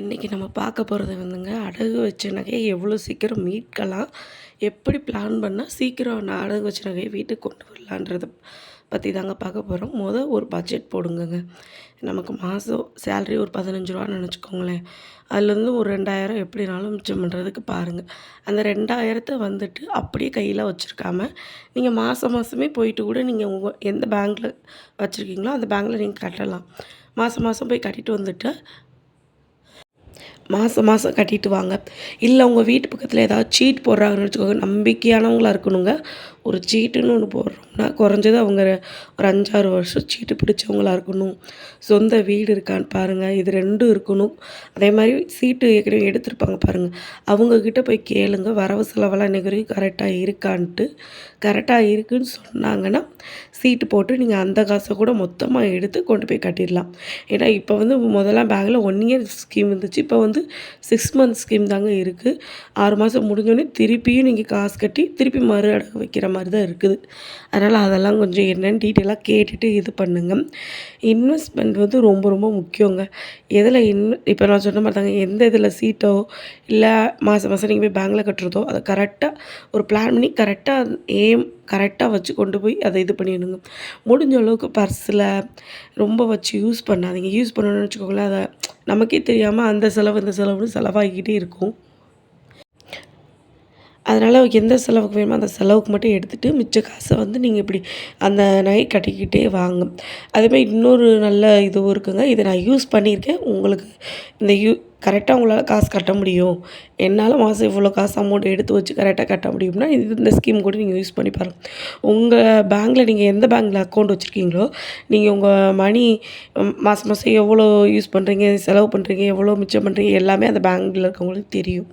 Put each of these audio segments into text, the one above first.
இன்றைக்கி நம்ம பார்க்க போகிறது வந்துங்க அடகு வச்ச நகையை எவ்வளோ சீக்கிரம் மீட்கலாம்? எப்படி பிளான் பண்ணால் சீக்கிரம் நான் அடகு வச்ச நகையை வீட்டுக்கு கொண்டு வரலான்றத பற்றி தாங்க பார்க்க போகிறோம் மொதல் ஒரு பட்ஜெட் போடுங்கங்க. நமக்கு மாதம் சேலரி ஒரு பதினஞ்சு ரூபான்னு நினச்சிக்கோங்களேன். அதுலேருந்து ஒரு ரெண்டாயிரம் எப்படினாலும் மிச்சம் பண்ணுறதுக்கு பாருங்கள் அந்த ரெண்டாயிரத்தை வந்துட்டு அப்படியே கையில் வச்சுருக்காம நீங்கள் மாதம் மாதமே போயிட்டு கூட நீங்கள் உங்கள் எந்த பேங்க்கில் வச்சுருக்கீங்களோ அந்த பேங்க்கில் நீங்கள் கட்டலாம். மாதம் மாதம் போய் கட்டிட்டு வந்துட்டு மாதம் மாதம் கட்டிட்டு வாங்க. இல்லை உங்கள் வீட்டு பக்கத்தில் ஏதாவது சீட் போடுறாங்கன்னு வச்சுக்கோங்க நம்பிக்கையானவங்களா இருக்கணுங்க. ஒரு சீட்டுன்னு ஒன்று போடுறோம்னா குறைஞ்சது அவங்க ஒரு அஞ்சாறு வருஷம் சீட்டு பிடிச்சவங்களா இருக்கணும். சொந்த வீடு இருக்கான்னு பாருங்கள் இது ரெண்டும் இருக்கணும். அதே மாதிரி சீட்டு ஏற்கனவே எடுத்திருப்பாங்க பாருங்கள் அவங்கக்கிட்ட போய் கேளுங்க. வரவு செலவெல்லாம் இன்னைக்கு வரைக்கும் கரெக்டாக இருக்கான்ட்டு. கரெக்டாக இருக்குன்னு சொன்னாங்கன்னா சீட்டு போட்டு நீங்கள் அந்த காசை கூட மொத்தமாக எடுத்து கொண்டு போய் கட்டிடலாம். ஏன்னா இப்போ வந்து முதல்லாம் பேங்கில் ஒன் இயர் ஸ்கீம் இருந்துச்சு. இப்போ வந்து சிக்ஸ் மந்த் ஸ்கீம் தாங்க இருக்குது ஆறு மாதம் முடிஞ்சோடனே திருப்பியும் நீங்கள் காசு கட்டி திருப்பி மறு அடகு வைக்கிற மாதிரி தான் இருக்குது. அதனால் அதெல்லாம் கொஞ்சம் என்னென்னு டீட்டெயிலாக கேட்டுட்டு இது பண்ணுங்கள் இன்வெஸ்ட்மெண்ட் வந்து ரொம்ப ரொம்ப முக்கியங்க. எதில் இன் இப்போ நான் சொன்ன மாதிரி தாங்க எந்த இதில் சீட்டோ இல்லை மாதம் மாதம் நீங்கள் போய் பேங்கில் கட்டுறதோ அதை கரெக்டாக ஒரு பிளான் பண்ணி கரெக்டாக ஏம் கரெக்டாக வச்சு கொண்டு போய் அதை இது பண்ணிடுங்க முடிஞ்ச அளவுக்கு பர்ஸில் ரொம்ப வச்சு யூஸ் பண்ணாதீங்க. யூஸ் பண்ணணும்னு வச்சுக்கோங்களேன் அதை நமக்கே தெரியாமல் அந்த செலவு இந்த செலவுன்னு செலவாகிக்கிட்டே இருக்கும். அதனால் எந்த செலவுக்கு வேணுமோ அந்த செலவுக்கு மட்டும் எடுத்துகிட்டு மிச்ச காசை வந்து நீங்கள் இப்படி அந்த நகை கட்டிக்கிட்டே வாங்க. அதேமாதிரி இன்னொரு நல்ல இதுவும் இருக்குங்க. இதை நான் யூஸ் பண்ணியிருக்கேன். உங்களுக்கு இந்த யூ கரெக்டாக உங்களால் காசு கட்ட முடியும். என்னால் மாதம் இவ்வளோ காசு அமௌண்ட் எடுத்து வச்சு கரெக்டாக கட்ட முடியும்னா இது இந்த ஸ்கீம் கூட நீங்கள் யூஸ் பண்ணி பாருங்கள் உங்கள் பேங்க்கில் நீங்கள் எந்த பேங்க்கில் அக்கௌண்ட் வச்சுருக்கீங்களோ நீங்கள் உங்கள் மணி மாதம் மாதம் எவ்வளோ யூஸ் பண்ணுறீங்க செலவு பண்ணுறீங்க எவ்வளோ மிச்சம் பண்ணுறீங்க எல்லாமே அந்த பேங்க்கில் இருக்கவங்களுக்கு தெரியும்.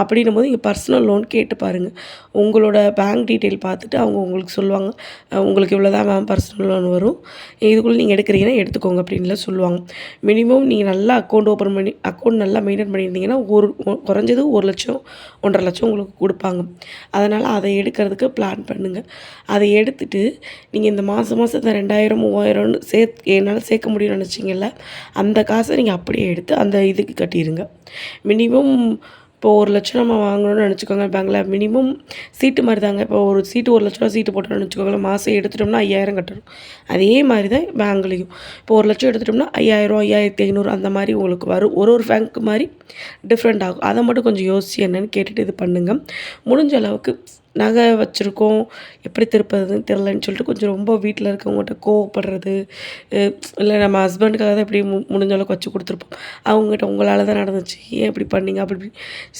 அப்படின்னும் போது நீங்கள் பர்சனல் லோன் கேட்டு பாருங்கள் உங்களோட பேங்க் டீட்டெயில் பார்த்துட்டு அவங்க உங்களுக்கு சொல்லுவாங்க. உங்களுக்கு இவ்வளோ தான் மேம் பர்சனல் லோன் வரும். இதுக்குள்ளே நீங்கள் எடுக்கிறீங்கன்னா எடுத்துக்கோங்க அப்படின்லாம் சொல்லுவாங்க. மினிமம் நீங்கள் நல்லா அக்கௌண்ட் ஓப்பன் பண்ணி அக்கௌண்ட் நல்லா மெயின்டைன் பண்ணியிருந்தீங்கன்னா ஒரு குறைஞ்சது ஒரு லட்சம் ஒன்றரை லட்சம் உங்களுக்கு கொடுப்பாங்க. அதனால் அதை எடுக்கிறதுக்கு பிளான் பண்ணுங்கள் அதை எடுத்துட்டு நீங்கள் இந்த மாதம் மாதம் இந்த ரெண்டாயிரம் மூவாயிரம்னு சேர்த் என்னால் சேர்க்க முடியும்னு நினச்சிங்கல்ல அந்த காசை நீங்கள் அப்படியே எடுத்து அந்த இதுக்கு கட்டிடுங்க மினிமம் இப்போ ஒரு லட்சம் நம்ம வாங்கணும்னு நினச்சிக்கோங்க பேங்கில் மினிமம் சீட்டு மாதிரி தாங்க இப்போ ஒரு சீட்டு ஒரு லட்ச ரூபா சீட்டு போட்டோம்னு நினச்சிக்கோங்களேன் மாதம் எடுத்துட்டோம்னா ஐயாயிரம் கட்டணும். அதே மாதிரி தான் பேங்க்லேயும். இப்போ ஒரு லட்சம் எடுத்துட்டோம்னா ஐயாயிரம் ஐயாயிரத்தி ஐநூறு அந்த மாதிரி உங்களுக்கு வரும். ஒரு ஒரு பேங்க் மாதிரி டிஃப்ரெண்ட் ஆகும். அதை மட்டும் கொஞ்சம் யோசிச்சு என்னென்னு கேட்டுட்டு இது பண்ணுங்கள் முடிஞ்ச அளவுக்கு நகை வச்சுருக்கோம். எப்படி திருப்பதுன்னு தெரிலன்னு சொல்லிட்டு கொஞ்சம் ரொம்ப வீட்டில் இருக்கவங்ககிட்ட கோவப்படுறது இல்லை நம்ம ஹஸ்பண்டுக்காக தான் இப்படி மு முடிஞ்ச அளவுக்கு வச்சு கொடுத்துருப்போம். அவங்ககிட்ட உங்களால் தான் நடந்துச்சு. ஏன் இப்படி பண்ணீங்க? அப்படி இப்படி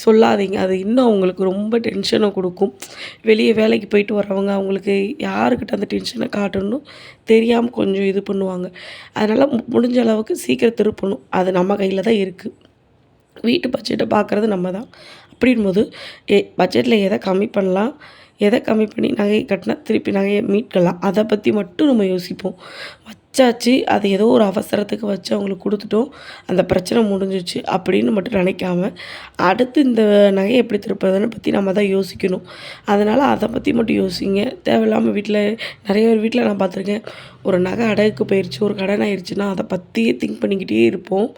சொல்லாதீங்க. அது இன்னும் அவங்களுக்கு ரொம்ப டென்ஷனை கொடுக்கும். வெளியே வேலைக்கு போயிட்டு வரவங்க அவங்களுக்கு யாருக்கிட்ட அந்த டென்ஷனை காட்டணும் தெரியாமல் கொஞ்சம் இது பண்ணுவாங்க. அதனால் முடிஞ்ச அளவுக்கு சீக்கிரம் திருப்பணும். அது நம்ம கையில் தான் இருக்குது வீட்டு பட்ஜெட்டை பார்க்குறது நம்ம தான் அப்படின்போது ஏ பட்ஜெட்டில் எதை கம்மி பண்ணலாம் எதை கம்மி பண்ணி நகையை கட்டினா திருப்பி நகையை மீட்கலாம் அதை பற்றி மட்டும் நம்ம யோசிப்போம். வச்சாச்சு. அது ஏதோ ஒரு அவசரத்துக்கு வச்சு அவங்களுக்கு கொடுத்துட்டோம். அந்த பிரச்சனை முடிஞ்சிச்சு அப்படின்னு மட்டும் நினைக்காம அடுத்து இந்த நகையை எப்படி திருப்பதுன்னு பற்றி நம்ம தான் யோசிக்கணும். அதனால் அதை பற்றி மட்டும் யோசிங்க. தேவையில்லாமல் வீட்டில் நிறைய பேர் வீட்டில் நான் பார்த்துருக்கேன். ஒரு நகை அடகுக்கு போயிடுச்சு ஒரு கடன் ஆயிடுச்சுன்னா அதை பற்றியே திங்க் பண்ணிக்கிட்டே இருப்போம்.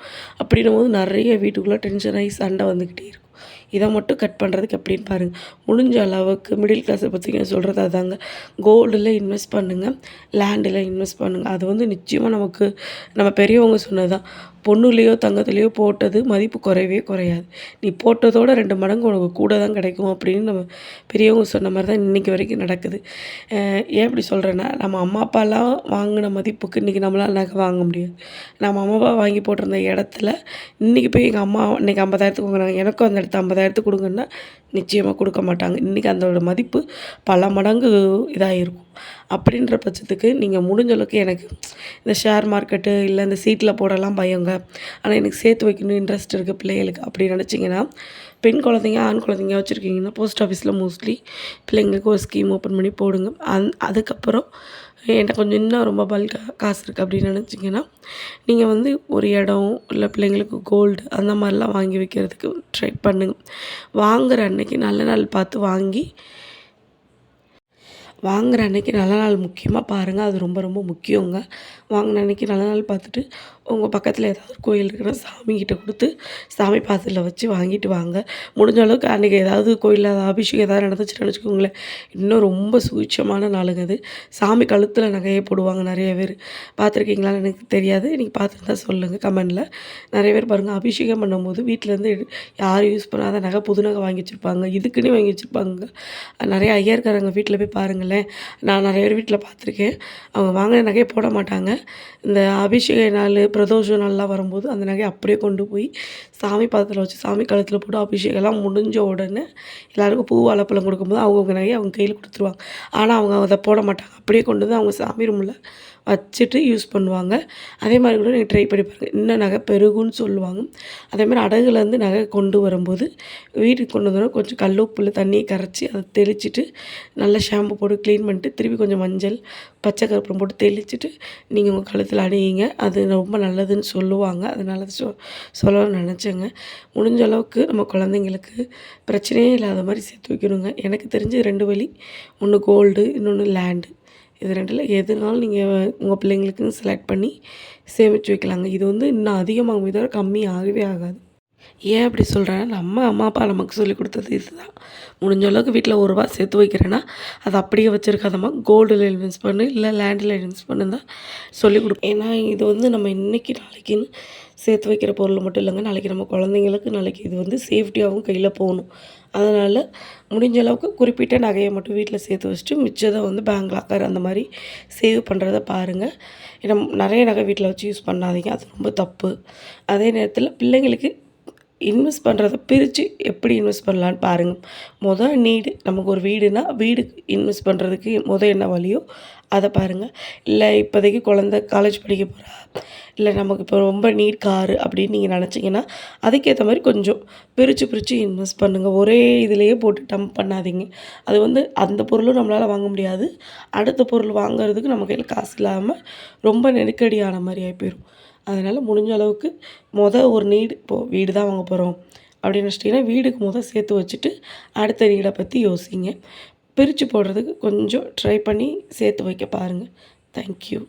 அப்படின்னும் போது நிறைய வீட்டுக்குள்ளே டென்ஷன் ஆகி சண்டை வந்துக்கிட்டே இருக்கும். இதை மட்டும் கட் பண்ணுறதுக்கு எப்படின்னு பாருங்கள் முடிஞ்ச அளவுக்கு மிடில் கிளாஸை பற்றி சொல்கிறது அதாங்க. கோல்டில் இன்வெஸ்ட் பண்ணுங்கள் லேண்டில் இன்வெஸ்ட் பண்ணுங்கள் அது வந்து நிச்சயமாக நமக்கு நம்ம பெரியவங்க சொன்னது தான் பொண்ணுலேயோ தங்கத்துலேயோ போட்டது மதிப்பு குறையவே குறையாது. நீ போட்டதோட ரெண்டு மடங்கு உனக்கு கூட தான் கிடைக்கும் அப்படின்னு நம்ம பெரியவங்க சொன்ன மாதிரி தான் இன்றைக்கி வரைக்கும் நடக்குது. ஏன் இப்படி சொல்கிறேன்னா நம்ம அம்மா அப்பாலாம் வாங்கின மதிப்புக்கு இன்றைக்கி நம்மளால் நகை வாங்க முடியாது. நம்ம அம்மா அப்பா வாங்கி போட்டிருந்த இடத்துல இன்றைக்கி போய் எங்கள் அம்மா இன்றைக்கி ஐம்பதாயிரத்துக்கு வாங்குறாங்க. எனக்கும் அந்த இடத்து ஐம்பதாயிரத்துக்கு கொடுங்கன்னா நிச்சயமாக கொடுக்க மாட்டாங்க. இன்றைக்கி அதோட மதிப்பு பல மடங்கு இதாக இருக்கும் அப்படின்ற பட்சத்துக்கு நீங்கள் முடிஞ்ச அளவுக்கு எனக்கு இந்த ஷேர் மார்க்கெட்டு இல்லை இந்த சீட்டில் போடலாம் பயங்க. ஆனால் எனக்கு சேர்த்து வைக்கணும் இன்ட்ரெஸ்ட் இருக்குது பிள்ளைகளுக்கு. அப்படி நினச்சிங்கன்னா பெண் குழந்தைங்க ஆண் குழந்தைங்க வச்சுருக்கீங்கன்னா போஸ்ட் ஆஃபீஸில் மோஸ்ட்லி பிள்ளைங்களுக்கு ஒரு ஸ்கீம் ஓப்பன் பண்ணி போடுங்க. அந் அதுக்கப்புறம் என்கிட்ட கொஞ்சம் இன்னும் ரொம்ப பல்காக காசு இருக்குது அப்படின்னு நினச்சிங்கன்னா நீங்கள் வந்து ஒரு இடம் இல்லை பிள்ளைங்களுக்கு கோல்டு அந்த மாதிரிலாம் வாங்கி வைக்கிறதுக்கு ட்ரை பண்ணுங்கள் வாங்குகிற அன்னைக்கு நல்ல நாள் பார்த்து வாங்கி வாங்குகிற அன்னைக்கு நல்ல நாள் முக்கியமாக பாருங்கள் அது ரொம்ப ரொம்ப முக்கியங்க. வாங்கின அன்னைக்கு நல்ல நாள் பார்த்துட்டு உங்கள் பக்கத்தில் ஏதாவது கோயில் இருக்குன்னா சாமிக்கிட்ட கொடுத்து சாமி பாத்திரத்தில் வச்சு வாங்கிட்டு வாங்க. முடிஞ்ச அளவுக்கு அன்றைக்கி ஏதாவது கோயிலில் அபிஷேகம் ஏதாவது நடந்துச்சுன்னு வச்சுக்கோங்களேன். இன்னும் ரொம்ப சூட்சமான நாளுங்க அது. சாமி கழுத்தில் நகையை போடுவாங்க நிறைய பேர். பார்த்துருக்கீங்களான்னு எனக்கு தெரியாது. நீங்கள் பார்த்துருந்தா சொல்லுங்கள் கமெண்டில். நிறைய பேர் பாருங்கள் அபிஷேகம் பண்ணும்போது வீட்டிலேருந்து யாரும் யூஸ் பண்ணாத நகை புது நகை வாங்கி வச்சுருப்பாங்க. இதுக்குன்னு வாங்கி வச்சுருப்பாங்க. நிறைய ஐயர்காரங்க வீட்டில் போய் பாருங்களேன் நான் நிறைய பேர் வீட்டில் பார்த்துருக்கேன். அவங்க வாங்கின நகையை போட மாட்டாங்க. இந்த அபிஷேக நாள் பிரதோஷ நாள்லாம் வரும்போது அந்த நகையை அப்படியே கொண்டு போய் சாமி பாதத்தில் வச்சு சாமி கழுத்தில் போட்டு அபிஷேகம்லாம் முடிஞ்ச உடனே எல்லாருக்கும் பூ வாழைப்பழம் கொடுக்கும்போது அவங்கவுங்க நகையை அவங்க கையில் கொடுத்துருவாங்க. ஆனால் அவங்க அதை போட மாட்டாங்க. அப்படியே கொண்டு வந்து அவங்க சாமி ரூமில் வச்சுட்டு யூஸ் பண்ணுவாங்க. அதே மாதிரி கூட நீங்கள் ட்ரை பண்ணி பாருங்கள் இன்னும் நகை பெருகுன்னு சொல்லுவாங்க. அதே மாதிரி அடகுலேருந்து நகை கொண்டு வரும்போது வீட்டுக்கு கொண்டு வந்தோன்னா கொஞ்சம் கல் தண்ணியை கரைச்சி அதை தெளிச்சிட்டு நல்லா ஷாம்பு போட்டு க்ளீன் பண்ணிட்டு திருப்பி கொஞ்சம் மஞ்சள் பச்சை கருப்பம் போட்டு தெளிச்சிட்டு நீங்கள் உங்கள் கழுத்தில் அணியுங்க. அது ரொம்ப நல்லதுன்னு சொல்லுவாங்க. அதனால சொ சொல்லணும்னு நினச்சேங்க. முடிஞ்ச அளவுக்கு நம்ம குழந்தைங்களுக்கு பிரச்சனையே இல்லாத மாதிரி சேர்த்து வைக்கணுங்க. எனக்கு தெரிஞ்ச ரெண்டு வழி ஒன்று கோல்டு இன்னொன்று லேண்டு இது ரெண்டில் எதுனாலும் நீங்கள் உங்கள் பிள்ளைங்களுக்குன்னு செலக்ட் பண்ணி சேமித்து வைக்கலாங்க. இது வந்து இன்னும் அதிகமாகும் தவிர கம்மி ஆகவே ஆகாது. ஏன் அப்படி சொல்கிறேன்னா நம்ம அம்மா அப்பா நமக்கு சொல்லி கொடுத்தது இதுதான். முடிஞ்ச அளவுக்கு வீட்டில் ஒரு ரூபா சேர்த்து வைக்கிறேன்னா அது அப்படியே வச்சுருக்காதம்மா. கோல்டில் இன்வெஸ்ட் பண்ணு இல்லை லேண்டில் இன்வெஸ்ட் பண்ணு தான் சொல்லிக் கொடுப்பேன் ஏன்னா இது வந்து நம்ம இன்றைக்கி நாளைக்குன்னு சேர்த்து வைக்கிற பொருள் மட்டும் இல்லைங்க. நாளைக்கு நம்ம குழந்தைங்களுக்கு நாளைக்கு இது வந்து சேஃப்டியாகவும் கையில் போகணும். அதனால் முடிஞ்ச அளவுக்கு குறிப்பிட்ட நகையை மட்டும் வீட்டில் சேர்த்து வச்சுட்டு மிச்சதை வந்து பேங்க் லாக்கர் அந்த மாதிரி சேவ் பண்ணுறத பாருங்கள் ஏன்னா நிறைய நகை வீட்டில் வச்சு யூஸ் பண்ணாதீங்க. அது ரொம்ப தப்பு. அதே நேரத்தில் பிள்ளைங்களுக்கு இன்வெஸ்ட் பண்ணுறத பிரித்து எப்படி இன்வெஸ்ட் பண்ணலான்னு பாருங்கள் மொதல் நீடு நமக்கு ஒரு வீடுனா வீடுக்கு இன்வெஸ்ட் பண்ணுறதுக்கு மொதல் என்ன வழியோ அதை பாருங்கள் இல்லை இப்போதைக்கு குழந்த காலேஜ் படிக்க போகிறா இல்லை நமக்கு இப்போ ரொம்ப நீட் காரு அப்படின்னு நீங்கள் நினச்சிங்கன்னா அதுக்கேற்ற மாதிரி கொஞ்சம் பிரித்து பிரித்து இன்வெஸ்ட் பண்ணுங்கள் ஒரே இதுலேயே போட்டு டம்ப் பண்ணாதீங்க. அது வந்து அந்த பொருளும் நம்மளால் வாங்க முடியாது. அடுத்த பொருள் வாங்குறதுக்கு நம்ம கையில் காசு இல்லாமல் ரொம்ப நெருக்கடியான மாதிரி ஆகி போயிடும் அதனால் முடிஞ்ச அளவுக்கு மொதல் ஒரு நீடு இப்போது வீடு தான் வாங்க போகிறோம் அப்படின்னு வச்சிட்டிங்கன்னா வீடுக்கு மொதல் சேர்த்து வச்சுட்டு அடுத்த நீடை பற்றி யோசிங்க. பிரித்து போடுறதுக்கு கொஞ்சம் ட்ரை பண்ணி சேர்த்து வைக்க பாருங்கள் தேங்க்யூ